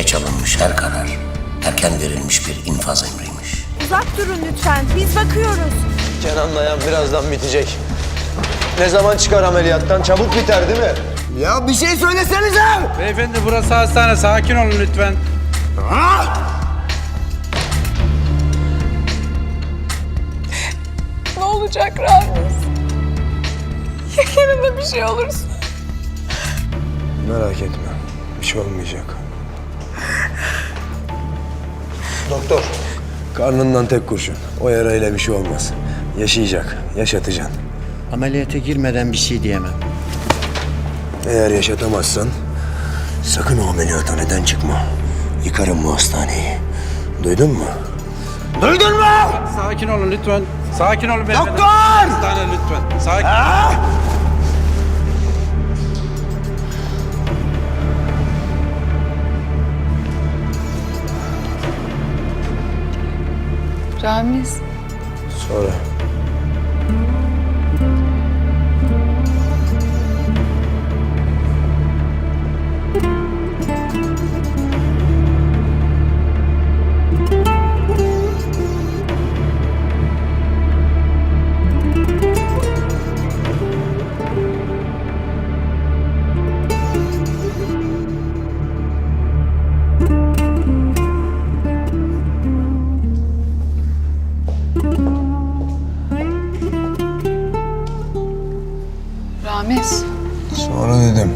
Geç alınmış her karar, erken verilmiş bir infaz emriymiş. Uzak durun lütfen. Biz bakıyoruz. Kenan dayan birazdan bitecek. Ne zaman çıkar ameliyattan? Çabuk biter değil mi? Ya bir şey söylesenize! Beyefendi burası hastane. Sakin olun lütfen. Ne olacak Ramiz? Ya Kenan'a bir şey olursa? Merak etme. Bir şey olmayacak. Doktor. Karnından tek kurşun. O yarayla bir şey olmaz. Yaşayacak. Yaşatacaksın. Ameliyata girmeden bir şey diyemem. Eğer yaşatamazsan sakın o ameliyathaneden çıkma. Yıkarım bu hastaneyi. Duydun mu? Duydun mu? Sakin olun lütfen. Sakin olun beyefendi. Doktor! Hastane lütfen. Sakin. Ramiz, Sonra. Ramiz. Sonra dedim.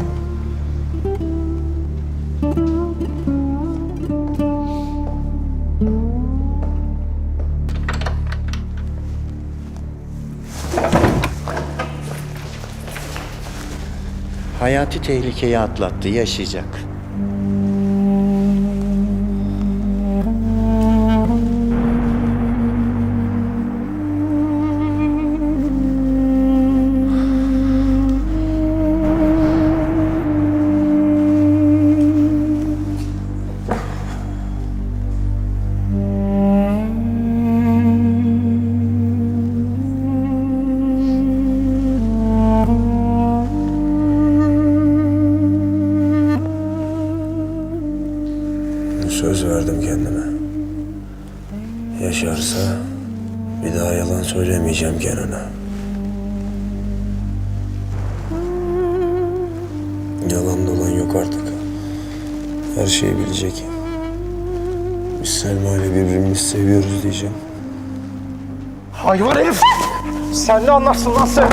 Hayati tehlikeyi atlattı, yaşayacak. Söz verdim kendime. Yaşarsa bir daha yalan söylemeyeceğim Kenan'a. Yalan dolan yok artık. Her şeyi bilecek. Biz Selma ile birbirimizi seviyoruz diyeceğim. Hayvan herif! Sen ne anlarsın lan sen?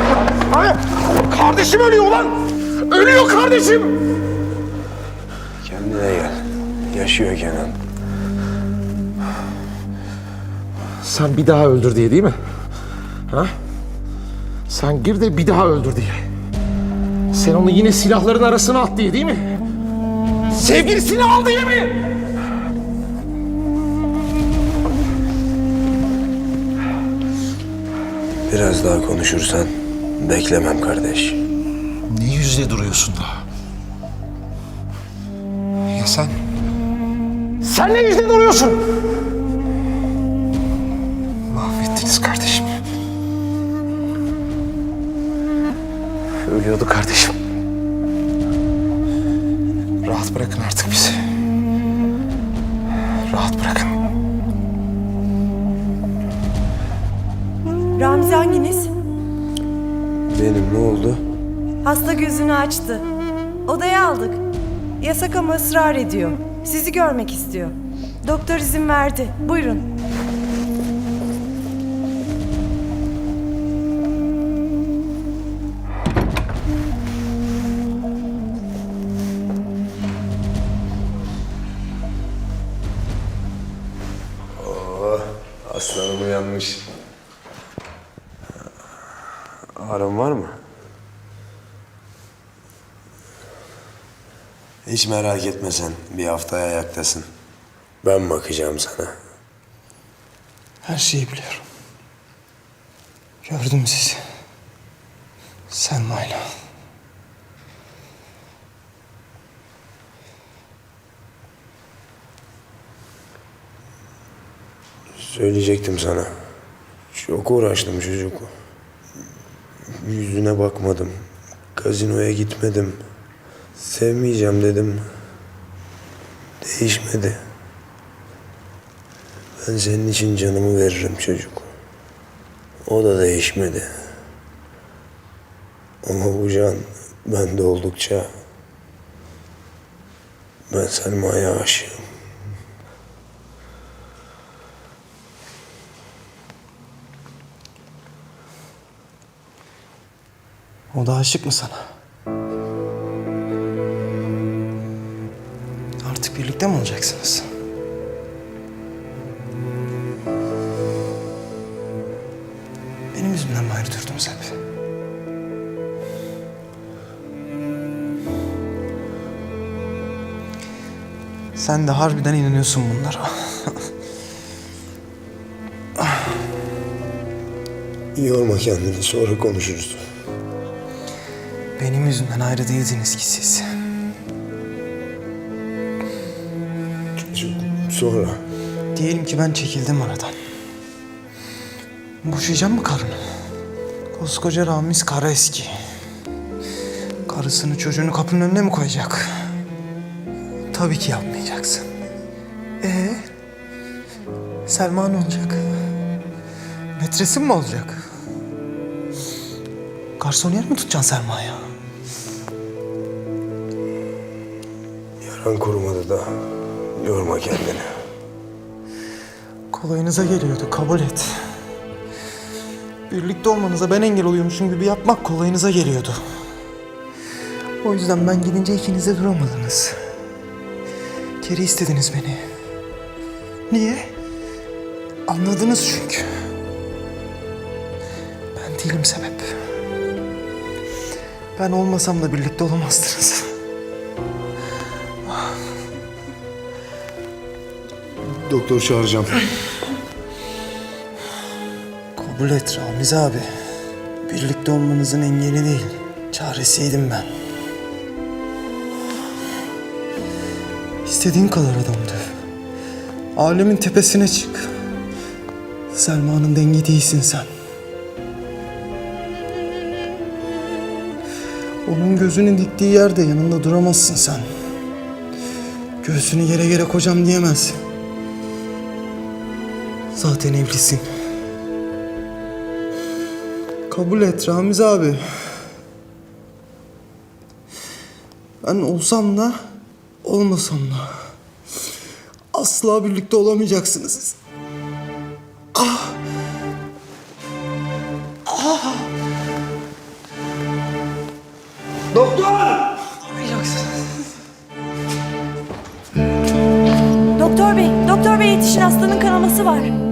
Ha? Kardeşim ölüyor lan! Ölüyor kardeşim! Kendine gel. Yaşıyor Kenan. Sen bir daha öldür diye değil mi? Ha? Sen gir de bir daha öldür diye. Sen onu yine silahların arasına at diye değil mi? Sevgilisini al diye mi? Biraz daha konuşursan beklemem kardeş. Ne yüzle duruyorsun daha? Ya sen? Sen ne yüzle duruyorsun? Mahvettiniz kardeşim. Ölüyordu kardeşim. Rahat bırakın artık bizi. Rahat bırakın. Ramzi hanginiz? Benim ne oldu? Hasta gözünü açtı. Odaya aldık. Yasak ama ısrar ediyor. Sizi görmek istiyor. Doktor izin verdi. Buyurun. Aslanım uyanmış. Ağrın var mı? Hiç merak etme sen. Bir haftaya ayaktasın. Ben bakacağım sana. Her şeyi biliyorum. Gördüm sizi. Selma'yla. Söyleyecektim sana. Çok uğraştım çocuk. Yüzüne bakmadım. Gazinoya gitmedim. Sevmeyeceğim dedim. Değişmedi. Ben senin için canımı veririm çocuk. O da değişmedi. Ama bu can bende oldukça ben Selma'ya aşığım. O da aşık mı sana? Artık birlikte mi olacaksınız? Benim yüzümden mi ayrı durdunuz hep? Sen de harbiden inanıyorsun bunlara. Yorma kendini sonra konuşuruz. Benim yüzümden ayrı değildiniz ki siz. Sonra. Diyelim ki ben çekildim aradan. Boşayacağım mı karını? Koskoca Ramiz kara eski. Karısını çocuğunu kapının önüne mi koyacak? Tabii ki yapmayacaksın. Ee, Selma ne olacak? Metresin mi olacak? Garson yer mi tutacaksın Selma'ya? Yaran kurumadı da yorma kendini. Kolayınıza geliyordu, kabul et. Birlikte olmanıza ben engel oluyormuşum gibi yapmak kolayınıza geliyordu. O yüzden ben gidince ikiniz de duramadınız. Geri istediniz beni. Niye? Anladınız çünkü. Ben değilim sebep. Ben olmasam da birlikte olamazdınız. Doktor çağıracağım. Kabul et Ramiz abi. Birlikte olmanızın engeli değil. Çaresiydim ben. İstediğin kadar adam döv. Alemin tepesine çık. Selma'nın dengi değilsin sen. Onun gözünün diktiği yerde yanında duramazsın sen. Göğsünü yere yere kocam diyemezsin. Zaten evlisin. Kabul et Ramiz abi. Ben olsam da olmasam da asla birlikte olamayacaksınız. Ah! Ah! Doktor! Doktor bey, doktor bey yetişin hastanın kanaması var.